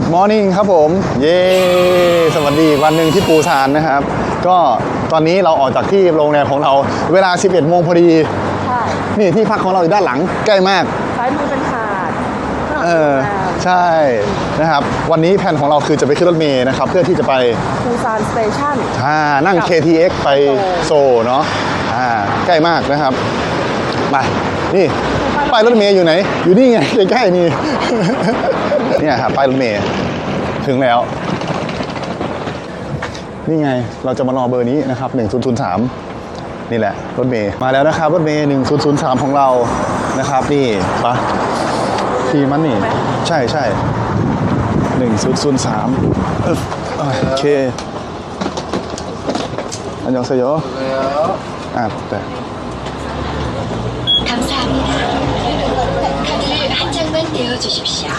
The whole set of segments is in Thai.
Good morning ครับผม เย้สวัสดีอีกวันหนึ่งที่ปูซานนะครับ ก็ตอนนี้เราออกจากที่โรงแรมของเราเวลา 11 โมงพอดี ใช่นี่ที่พักของเราอยู่ด้านหลังใกล้มาก ซ้ายมือเป็นหาดข้างหลังเออโรงแรมใช่นะครับ วันนี้แผนของเราคือจะไปขึ้นรถเมล์นะครับ เพื่อที่จะไปปูซานสเตชัน อ่านั่งกับ KTX ไปโซโซเนาะอ่าใกล้มากนะครับไปนี่ ป้ายรถเมล์อยู่ไหน อยู่นี่ไงใกล้ๆนี่ เนี่ยครับป้ายรถเมล์ถึงแล้ว นี่ไงเราจะมารอเบอร์นี้นะครับ 1003 นี่แหละ รถเมย์มาแล้วนะครับรถเมย์1003 ของเรานะครับ นี่ปะทีมันนี่ ใช่ใช่1003เออโอเคอันยองเซโยอะแต่ 继续皮啊。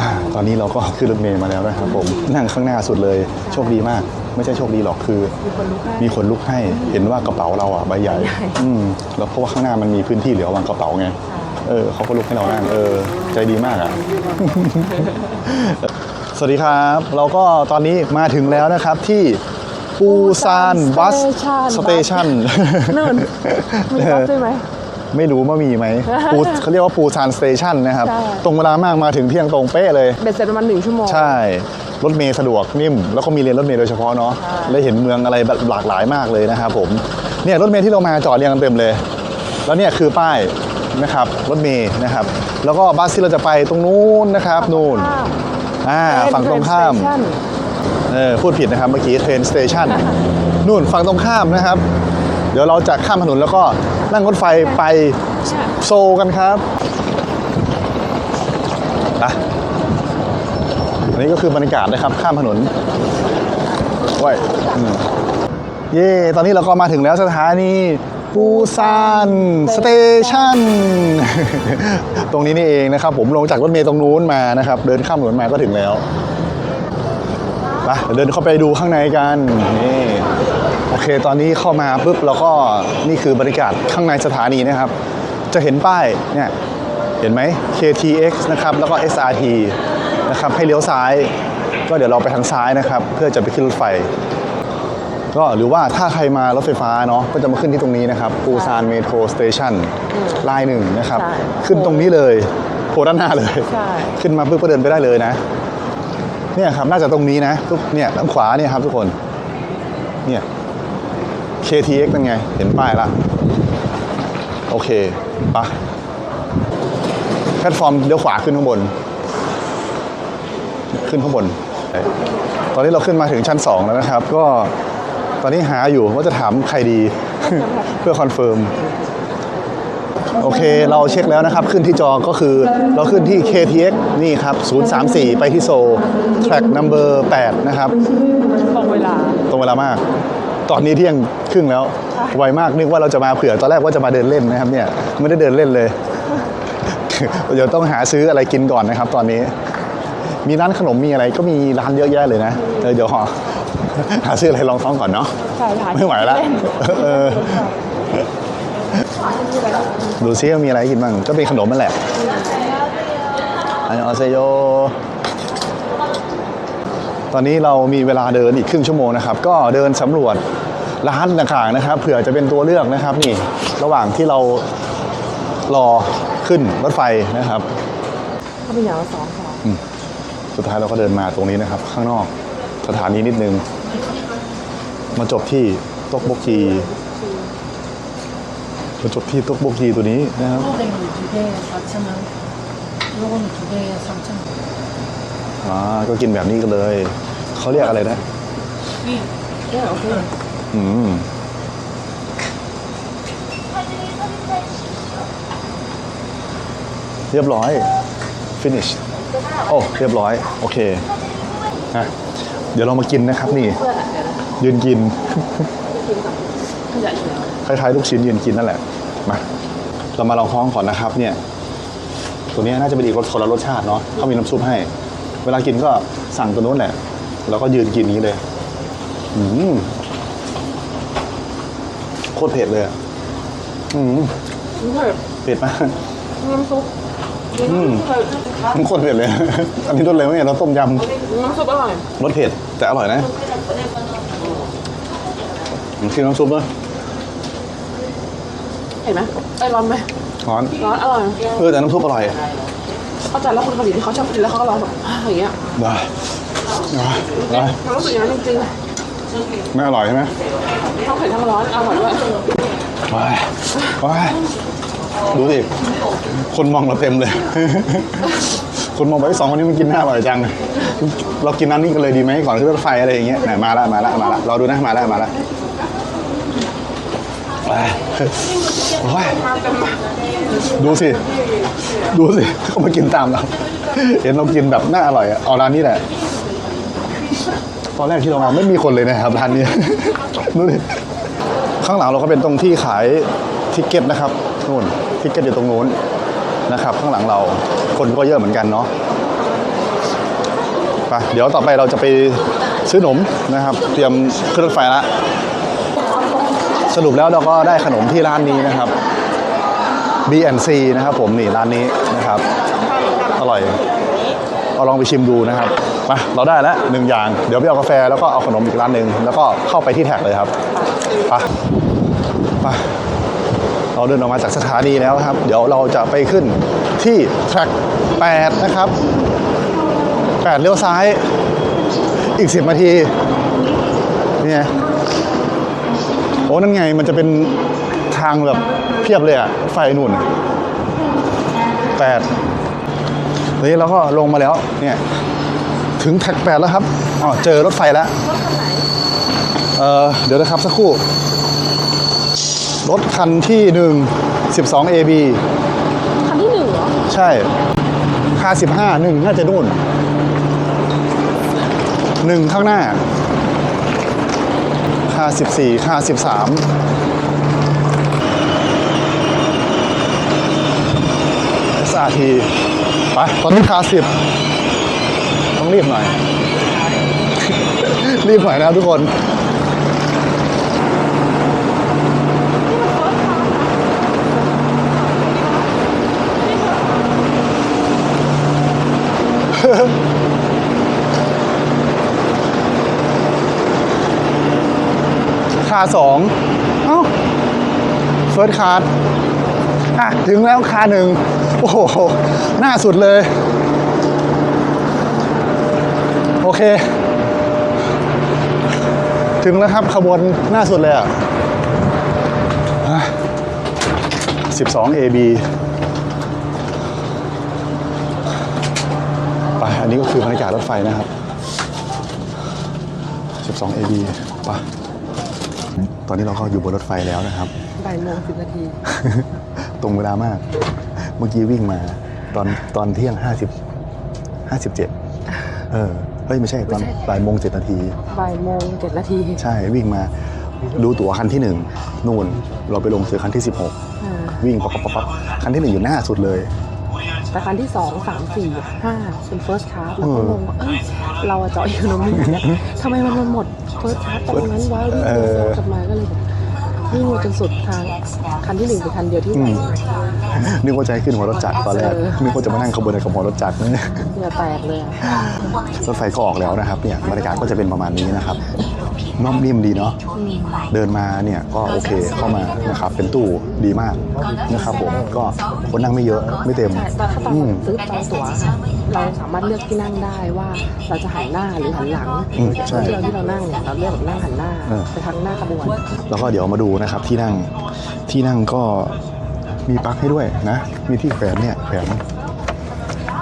อ่าตอนนี้เราก็ขึ้นรถเมล์มาแล้วนะครับผมนั่งข้างหน้าสุดเลยโชคดีมาก ไม่ใช่โชคดีหรอกคือ มีคนลุกให้เห็นว่ากระเป๋าเราอะใบใหญ่แล้วเพราะว่าข้างหน้ามันมีพื้นที่เหลือวางกระเป๋าไงเออเขาก็ลุกให้เรานั่งเออ ใจดีมากอะ สวัสดีครับ เราก็ตอนนี้มาถึงแล้วนะครับที่ปูซานบัสด์สเตชัน นู่นมีบัสด้วยไหม ไม่รู้ว่ามีไหมปูเขาเรียกว่าปูซานสเตชันนะครับใช่ตรงเวลามากมาถึงเที่ยงตรงเป๊ะเลยเบ็ดเสร็จประมาณหนึ่งชั่วโมง ใช่ รถเมล์สะดวกนิ่ม แล้วก็มีเลนรถเมล์โดยเฉพาะเนาะใช่ได้เห็นเมืองอะไรแบบหลากหลายมากเลยนะครับผมเนี่ยรถเมล์ที่เรามาจอดเรียงกันเต็มเลย แล้วเนี่ยคือป้ายนะครับรถเมล์นะครับ แล้วก็บัสที่เราจะไปตรงนู้นนะครับนู่นข้ามอ่าฝั่งตรงข้ามเป็น train station เออพูดผิดนะครับเมื่อกี้เทรนสเตชันนู่นฝั่งตรงข้ามนะครับ เดี๋ยวเราจะข้ามถนนแล้วก็ นั่งรถไฟไปโซลกันครับอะอันนี้ก็คือบรรยากาศนะครับ ข้ามถนนว้ยอืมเย่ตอนนี้เราก็มาถึงแล้วสถานีปูซานสเตชันตรงนี้นี่เองนะครับ ผมลงจากรถเมล์ตรงนู้นมานะครับ เดินข้ามถนนมาก็ถึงแล้วไปเดี๋ยวเดินเข้าไปดูข้างในกันนี่โอ เคตอนนี้เข้ามาปุ๊บเราก็นี่คือบรรยากาศข้างในสถานีนะครับ จะเห็นป้ายเนี่ยเห็นไหม KTX นะครับแล้วก็ SRT นะครับให้เลี้ยวซ้าย ก็เดี๋ยวเราไปทางซ้ายนะครับ เพื่อจะไปขึ้นรถไฟ ก็หรือว่าถ้าใครมารถไฟฟ้าเนาะก็จะมาขึ้นที่ตรงนี้นะครับปูซานเมโทรสเตชันลายหนึ่งนะครับ ใช่ ขึ้นตรงนี้เลยโผล่ด้านหน้าเลย ใช่ ขึ้นมาปุ๊บก็เดินไปได้เลยนะ เนี่ยครับน่าจะตรงนี้นะทุกเนี่ยด้านขวาเนี่ยครับทุกคน เนี่ย KTX เป็นไง เห็นป้ายละโอเคปะแพลตฟอร์มเลี้ยวขวาขึ้นข้างบน ขึ้นข้างบน ตอนนี้เราขึ้นมาถึงชั้น 2 แล้วนะครับ ก็ตอนนี้หาอยู่ว่าจะถามใครดี เพื่อคอนเฟิร์มโอเค เราเช็คแล้วนะครับ ขึ้นที่จอก็คือเราขึ้นที่ KTX นี่ครับ 034 ไปที่โซ track number 8 นะครับ ตรงเวลา ตรงเวลามาก ตอนนี้เที่ยงครึ่งแล้ว ไวมากนึกว่าเราจะมาเผื่อตอนแรกว่าจะมาเดินเล่นนะครับเนี่ยไม่ได้เดินเล่นเลย เดี๋ยวต้องหาซื้ออะไรกินก่อนนะครับ ตอนนี้ มีร้านขนมมีอะไรก็มีร้านเยอะแยะเลยนะเออเดี๋ยวขอหาซื้ออะไรลองท้องก่อนเนาะใช่ค่ะไม่ไหวแล้วเออดูซิว่ามีอะไรให้กินบ้างก็เป็นขนมนั่นแหละอันยองอาเซโย ตอนนี้เรามีเวลาเดินอีกครึ่งชั่วโมงนะครับ ก็เดินสำรวจร้านต่างๆนะครับ เผื่อจะเป็นตัวเลือกนะครับ นี่ ระหว่างที่เรารอขึ้นรถไฟนะครับ เขาเป็นอย่างละสองสอง สุดท้ายเราก็เดินมาตรงนี้นะครับ ข้างนอกสถานีนิดนึง มาจบที่ตกบกกีมาจบที่ตกบกกีตัวนี้นะครับ 네, 두 개에 4,000원. 요거는 두 개에 3,000원. อ่าก็กินแบบนี้กันเลย เขาเรียกอะไรนะเนี่ยโอเคอืม เรียบร้อย finish โอ้ เรียบร้อย โอเคอะเดี๋ยวเรามากินนะครับนี่ยืนกินคล้ายๆลูกชิ้นยืนกินนั่นแหละ มา เรามาลองท้องก่อนนะครับ เนี่ย ตัวนี้น่าจะเป็นอีกรสคนละรสชาติเนาะเขามีน้ำซุปให้ เวลากินก็สั่งตัวนู้นแหละแล้วก็ยืนกินอย่างนี้เลย อืมโคตรเผ็ดเลยอะอืมนี่เถอะเผ็ดมากน้ำซุปอืมมันโคตรเผ็ดเลย อันนี้รสเลยไหมเนี่ยรสต้มยน้ำซุปอร่อยำรสเผ็ดแต่อร่อยนะลองชิมน้ำซุปด้วยเห็นไหมไอ้ยร้อนไหมร้อนร้อนอร่อยเออแต่น้ำซุปอร่อย เข้าใจแล้วคนเกาหลีที่เขาชอบกินแล้วเขาก็ร้อนแบบอย่างเงี้ยได้ได้ได้มันรู้สึกอย่างนั้นจริงไม่อร่อยใช่ไหมๆทั้งเผ็ดทั้งร้อนอร่อยด้วยว้ายว้ายดูสิคนมองเราเต็มเลย คนมองไปสองคนนี้มันกินหน้าอร่อยจัง เรากินน้ำนี่กันเลยดีไหมก่อนขึ้นรถไฟอะไรอย่างเงี้ยไหนมาละมาละมาละรอดูนะมาละมาละ ว้ายว้ยดูสิ ดูสิเขามากินตามเราเห็นเรากินแบบน่าอร่อยอะเอาร้านนี้แหละ ตอนแรกที่เรามาไม่มีคนเลยนะครับร้านนี้ดูดิข้างหลังเราก็เป็นตรงที่ขายทิกเก็ตนะครับนู่นทิกเก็ตอยู่ตรงนู้นนะครับ ข้างหลังเราคนก็เยอะเหมือนกันเนาะไปเดี๋ยวต่อไปเราจะไปซื้อขนมนะครับ เตรียมขึ้นรถไฟละ สรุปแล้วเราก็ได้ขนมที่ร้านนี้นะครับ B&C นะครับผมนี่ร้านนี้นะครับ อร่อยเอาลองไปชิมดูนะครับมาเราได้แล้วหนึ่งอย่าง เดี๋ยวไปเอากาแฟแล้วก็เอาขนมอีกร้านหนึ่งแล้วก็เข้าไปที่แท็กเลยครับไปไปเราเดินออกมาจากสถานีแล้วครับ เดี๋ยวเราจะไปขึ้นที่แทร็ก8 นะครับ8เลี้ยวซ้ายอีก 10นาทีนี่ไง โอ้นั่นไงมันจะเป็นทางแบบเพียบเลยอะไฟนู่นแปดนี่เราก็ลงมาแล้วเนี่ยถึงแท็กแปดแล้วครับอ๋อเจอรถไฟแล้วเออเดี๋ยวนะครับสักครู่ รถคันที่หนึ่ง12 AB คันที่หนึ่งเหรอ ใช่ค่า15หนึ่งน่าจะนู่นหนึ่งข้างหน้า ค่า14ค่า13 SRT ไปตอนนี้ค่า10ต้องรีบหน่อย รีบหน่อยนะทุกคนคาสองเอ้าเฟิร์สคาร์ดอะ ถึงแล้วคาหนึ่งโอ้โห หน้าสุดเลย โอเค ถึงแล้วครับขบวนหน้าสุดเลยอะอะ12 AB ไป อันนี้ก็คือบรรยากาศรถไฟนะครับ 12 AB ไป ตอนนี้เราก็อยู่บนรถไฟแล้วนะครับบ่ายโมงสิบนาที ตรงเวลามาก เมื่อกี้วิ่งมา ตอนตอนเที่ยง50 57เออเฮ้ยไม่ใช่ตอนไม่ใช่บ่ายโมงเจ็ดนาทีบ่ายโมงเจ็ดนาที ใช่วิ่งมาดูตั๋วคันที่หนึ่งนู่นเราไปลงซื้อคันที่อ่า16วิ่งปั๊บปั๊บปั๊บปั๊บคันที่หนึ่งอยู่หน้าสุดเลยแต่คันที่สองสามสี่ห้าเป็น first class แล้วก็เอองงว่าเอ้ยเราอะจอดอีโคโนมี่เนี่ยทำไมมันมั นหมด first class ตรงนั้นวะวิ่งเออ กลับมาก็เลยแบบวิ่งจนสุดทางคันที่หนึ่งเป็นคันเดียวที่ไหวนึกว่าจะให้ขึ้นหัวรถจักรตอนแรกเออนึกว่าจะมานั่งขบวนกับหัวรถจักรนะ เหงื่อแตกเลยอะ รถไฟก็ออกแล้วนะครับเนี่ยบรรยากาศก็จะเป็นประมาณนี้นะครับ นุ่มนิ่มดีเนาะเดินมาเนี่ยก็โอเคเข้ามานะครับเป็นตู้ดีมากนะครับผมก็คนนั่งไม่เยอะไม่เต็มใช่แต่ถ้าตอนอืมซื้อจองตั๋วค่ะเราสามารถเลือกที่นั่งได้ว่าเราจะหันหน้าหรือหันหลังอืมใช่ที่เราที่เรานั่งเนี่ยเราเลือกแบบนั่งหันหน้าเออไปทางหน้าขบวน แล้วก็เดี๋ยวมาดูนะครับที่นั่งที่นั่งก็มีปลั๊กให้ด้วยนะ มีที่แขวนเนี่ยแขวน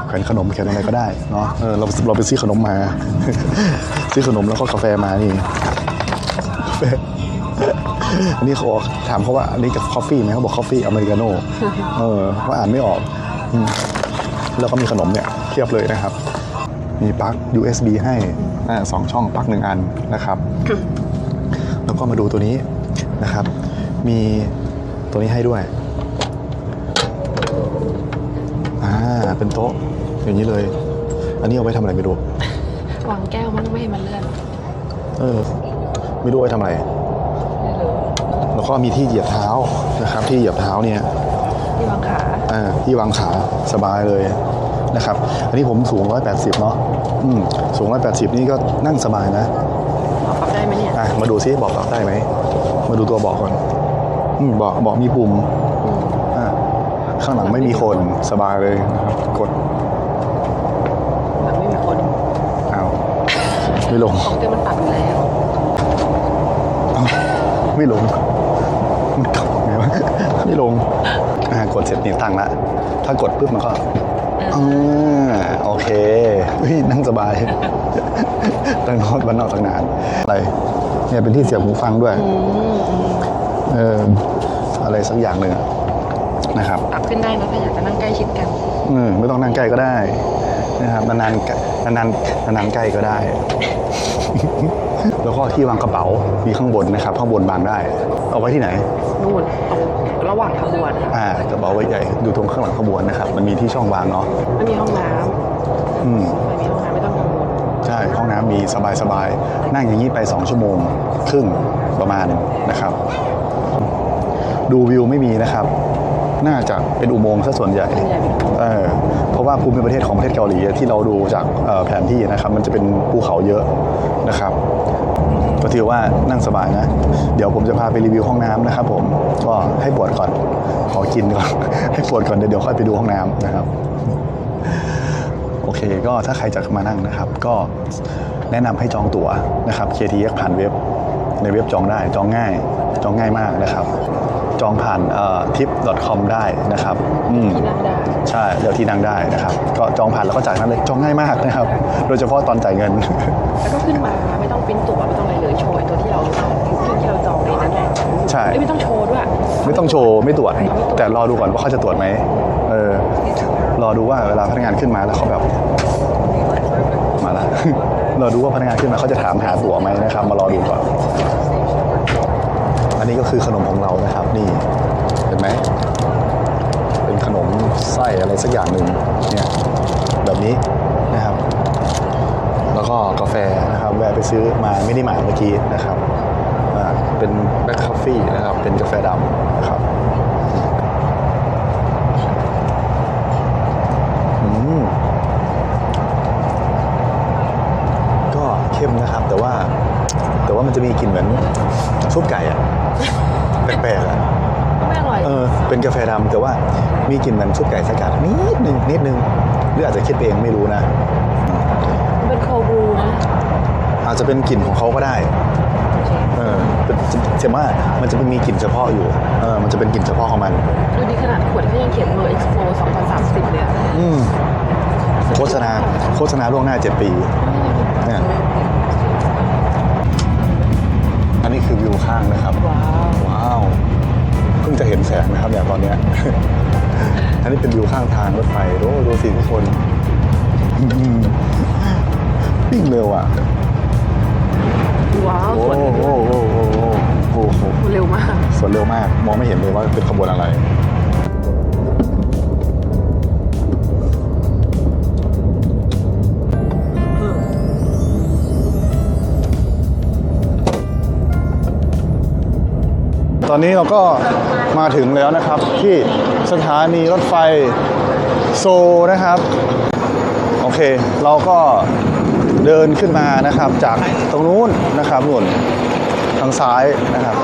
แขวนขนมแขวนอะไรก็ได้เนาะเออเราเราไปซื้อขนมมา ซื้อขนมแล้วก็กาแฟมานี่กาแฟ อันนี้เขาบอกถามเขาว่าอันนี้กับคอฟฟี่ไหมเขาบอกคอฟฟี่อเมริกาโน่เออว่าอ่านไม่ออกอืมแล้วก็มีขนมเนี่ยเทียบเลยนะครับ มีปลั๊ก USB ให้อ่าสองช่องปลั๊กหนึ่งอันนะครับ แล้วก็มาดูตัวนี้นะครับ มีตัวนี้ให้ด้วยอ่าเป็นโต๊ะอย่างนี้เลย อันนี้เอาไว้ทำอะไรไม่รู้วางแก้วมันไม่ให้มันเลื่อน เออ ไม่รู้เอาไว้ทำอะไรแล้วก็มีที่เหยียบเท้านะครับ ที่เหยียบเท้าเนี่ยที่วางขาอ่าที่วางขาสบายเลยนะครับ อันนี้ผมสูง 180 เนาะอืมสูง 180 นี่ก็นั่งสบายนะปรับได้ไหมเนี่ยอะมาดูซิบอกปรับได้ไหม มาดูตัวเบอกก่อน อืมเบอกบอกมีปุ่มอ่าข้างหลังไม่มีคนสบายเลยนะครับกดแบบไม่มีคนอ้าวไม่ลงของเต้มันปรับอยู่แล้วอ้าว ไม่ลง มันกลับไงวะไม่ลง อ่ากดเสร็จนี่ตั้งละ ถ้ากดปุ๊บมันก็อ่าโอเคเฮ้ยนั่งสบายตั้งนอกบ้านนอกตั้งนาน อะไร เนี่ยเป็นที่เสียบหูฟังด้วยอืมอืมเอออะไรสักอย่างหนึ่งอะนะครับ ปรับขึ้นได้นะถ้าอยากจะนั่งใกล้ชิดกันอืมไม่ต้องนั่งใกล้ก็ได้ นะครับ นานๆนานๆนานๆใกล้ก็ได้ แล้วก็ที่วางกระเป๋ามีข้างบนนะครับข้างบนวางได้ เอาไว้ที่ไหนนู่นตรงระหว่างขบวนค่ะอ่ากระเป๋าไว้ใหญ่ดูตรงข้างหลังขบวนนะครับ มันมีที่ช่องวางเนาะไม่มีห้องน้อืมำไม่มีห้องน้ำไม่ต้องกังวลใช่ห้องน้ำมีสบายๆนั่งอย่างนี้ไป 2 ชั่วโมง ครึ่งประมาณนะครับ ดูวิวไม่มีนะครับ น่าจะเป็นอุโมงค์ซะส่วนใหญ่ส่วนใหญ่เป็นห้องเออเพราะว่าภูมิประเทศของประเทศเกาหลีที่เราดูจากเอ่อแผนที่นะครับ มันจะเป็นภูเขาเยอะนะครับก็ ถือว่านั่งสบายนะ เดี๋ยวผมจะพาไปรีวิวห้องน้ำนะครับผมก็ให้ปวดก่อนขอกินก่อนให้ปวดก่อนเดี๋ยวค่อยไปดูห้องน้ำนะครับ โอเคก็ถ้าใครจะมานั่งนะครับ ก็แนะนำให้จองตั๋วนะครับ KTX ผ่านเว็บ ในเว็บจองได้จองง่ายจองง่ายมากนะครับ จองผ่านทิป .com ได้นะครับอืมที่นั่งได้ใช่เดี๋ยวที่นั่งได้นะครับ ก็จองผ่านแล้วก็จ่ายนั้นเลยจองง่ายมากนะครับ โดยเฉพาะตอนจ่ายเงิน แล้วก็ขึ้นมาไม่ต้องปริ้นตั๋วไม่ต้องอะไรเลยโชว์ไอ้ตัวที่เราที่เราจองในนั้นแหละใช่เอ้ยไม่ต้องโชว์ด้วยไม่ต้องโชว์ไม่ตรวจ แต่รอดูก่อนว่าเขาจะตรวจไหมเออรอดูว่าเวลาพนักงานขึ้นมาแล้วเขาแบบมาละรอดูว่าพนักงานขึ้นมาเขาจะถามหาตั๋วไหมนะครับ มารอดูก่อนอั นนี้ก็คือขนมของเรานะครับนี่เห็นไหมเป็นขนมไส้อะไรสักอย่างหนึ่งเนี่ยแบบนี้นะครับ แล้วก็กาแฟนะครับแวะไปซื้อมาไม่ได้มาเมื่อกี้นะครับเป็นแบล็คคอฟฟี่นะครับเป็นกาแฟดำนะครับอืมก็เข้มนะครับ แต่ว่า แต่ว่ามันจะมีกลิ่นเหมือนซุปไก่อะแปลกๆอะ ไม่อร่อย เออ เป็นกาแฟดำแต่ว่ามีกลิ่นเหมือนซุปไก่สกัดนิดนึงนิดนึงหรืออาจจะคิดไปเองไม่รู้นะมันเป็นโคบรูนะอาจจะเป็นกลิ่นของเขาก็ได้ เออเป็นเชื่อว่ามันจะมีกลิ่นเฉพาะอยู่ เออ มันจะเป็นกลิ่นเฉพาะของมัน ดูดีขนาดขวดเขายังเขียนเมอร์เอ็กซ์โป2030เลยอะอืมโฆษณา โฆษณาล่วงหน้า7ปีเนี่ยอันนี้คือวิวข้างนะครับ จะเห็นแสงนะครับเนี่ยตอนเนี้ย อันนี้เป็นวิวข้างทางรถไฟโอ้ดูสิทุกคนอืมวิ่งเร็วอะว้าวโอ้สวนโหโอ้โหโอ้โหโอ้โหเร็วมาก สวนเร็วมาก มองไม่เห็นเลยว่าเป็นขบวนอะไร ตอนนี้เราก็มาถึงแล้วนะครับ ที่สถานีรถไฟโซลนะครับ โอเค เราก็เดินขึ้นมานะครับ จากตรงนู้นนะครับนู่นทางซ้ายนะครับ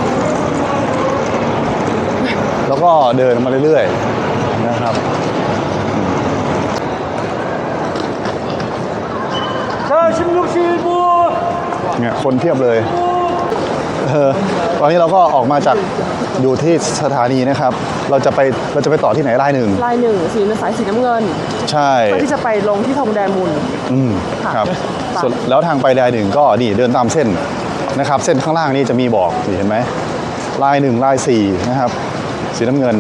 แล้วก็เดินมาเรื่อยๆนะครับเนี่ยคนเพียบเลย เออตอนนี้เราก็ออกมาจากอยู่ที่สถานีนะครับ เราจะไปเราจะไปต่อที่ไหนรายหนึ่งลายหนึ่งสีน้ำสายสีน้ำเงินใช่เพื่อที่จะไปลงที่ธงแดมุน อืมค่ะครับไป ส่วนแล้วทางไปรายหนึ่งก็นี่เดินตามเส้นนะครับ เส้นข้างล่างนี่จะมีบอกนี่เห็นไหมลายหนึ่งลายสี่นะครับ สีน้ำเงิน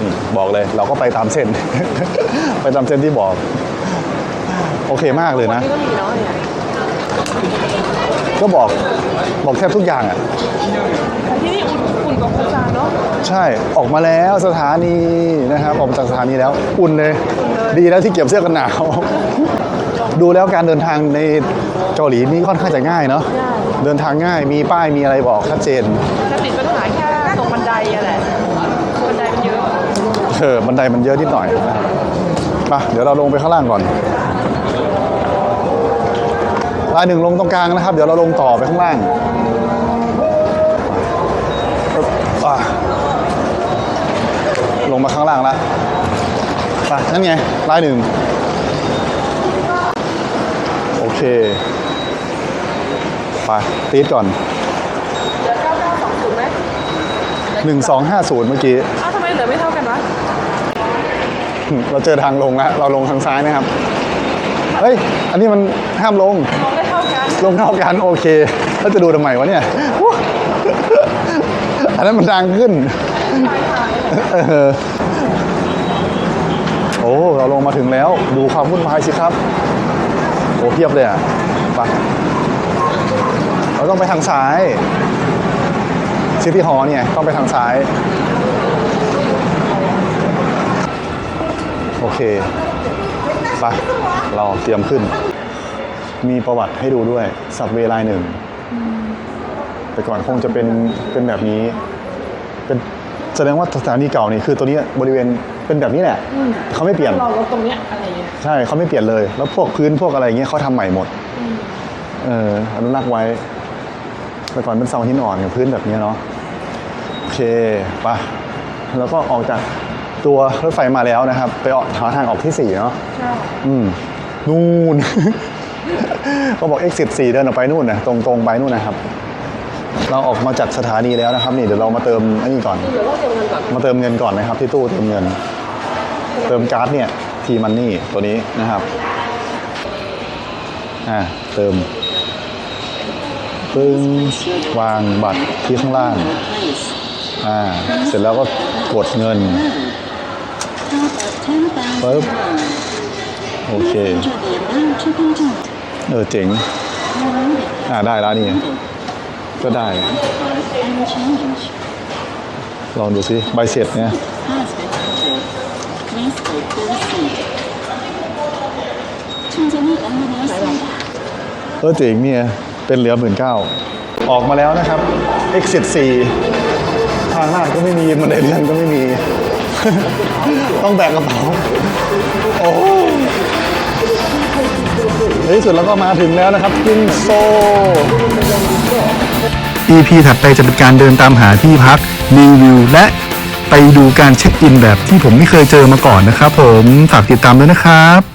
นี่บอกเลยเราก็ไปตามเส้น ไปตามเส้นที่บอก โอเคมากเลยนะ นี่ก็มีเนาะเนี่ย ก็บอกบอกแทบทุกอย่างอะแต่ที่นี่อุ่นอุ่นกว่าปูซานเนาะใช่ออกมาแล้วสถานีนะครับออกมาจากสถานีแล้วอุ่นเลย ดีแล้วที่เก็บเสื้อกันหนาว ดูแล้วการเดินทางในเกาหลีนี่ค่อนข้างจะง่ายเนาะง่ายเดินทางง่ายมีป้ายมีอะไรบอกชัดเจนจะติดปัญหาแค่ตรงบันไดอะแหละบันไดมันเยอะเออบันไดมันเยอะนิดหน่อยนะครับมาเดี๋ยวเราลงไปข้างล่างก่อน ลายหนึ่งลงตรงกลางนะครับ เดี๋ยวเราลงต่อไปข้างล่างปึ๊บอะลงมาข้างล่างแล้วไปนั่นไงลายหนึ่งโอเค ไปตีดก่อนเดี๋ยวเก้าเก้าสองศูนย์ไหม1250เมื่อกี้อ้าวทำไมเหลือไม่เท่ากันวะ เราเจอทางลงแล้ว เราลงทางซ้ายนะครับ เฮ้ย อันนี้มันห้ามลงมองได้เท่ากัน ลงเท่ากันโอเค แล้วจะดูทำไมวะเนี่ย อันนั้นมันดังขึ้นเออโอ้ เราลงมาถึงแล้ว ดูความวุ่นวายสิครับ โอ้เพียบเลยอะไปเราต้องไปทางซ้ายซิตี้ฮอลเนี่ย ต้องไปทางซ้าย โอเค ไป เราเตรียมขึ้น มีประวัติให้ดูด้วยสับเวลายหนึ่ง แต่ก่อนคงจะเป็นเป็นแบบนี้ เป็นแสดงว่าสถานีเก่านี่คือตัวนี้บริเวณเป็นแบบนี้แหละเขาไม่เปลี่ยนเราลดตรงเนี้ยอะไรเงี้ยใช่เขาไม่เปลี่ยนเลย แล้วพวกพื้นพวกอะไรเงี้ยเขาทำใหม่หมดเอออนุรักษ์ไว้แต่ก่อนเป็นเสาหินอ่อนกับพื้นแบบเนี้ยเนาะโอเคไปะแล้วก็ออกจากตัวรถไฟมาแล้วนะครับ ไปออกหาทางออกที่สี่เนาะใช่อืม นู่นเขาบอก exit 4เดินออกไปนู่นนะตรงตรงไปนู่นนะครับ เราออกมาจากสถานีแล้วนะครับ นี่เดี๋ยวเรามาเติมอ้นี่ก่อนเดี๋ยวเราเติมเงินก่อน มาเติมเงินก่อนนะครับ ที่ตู้เติมเงิน เติมการ์ดเนี่ยทีมันนี่ตัวนี้นะครับอ่าเติมปึ้งวางบัตรที่ข้างล่างอ่าเสร็จแล้วก็กดเงินปึ๊บ โอเค เออเจ๋ง อ่าได้แล้วนี่ ก็ได้ ลองดูสิใบเสร็จเนี่ยเออเจ๋งเนี่ย เป็นเหลือหมื่นเก้าออกมาแล้วนะครับ exit 4 ทางลาดก็ไม่มีบันไดเลื่อนก็ไม่มี ต้องแบกกระเป๋า โอ้ ในที่สุดเราก็มาถึงแล้วนะครับกินโซ EP ถัดไปจะเป็นการเดินตามหาที่พักรีวิวและไปดูการเช็คอินแบบที่ผมไม่เคยเจอมาก่อนนะครับผมฝากติดตามด้วยนะครับ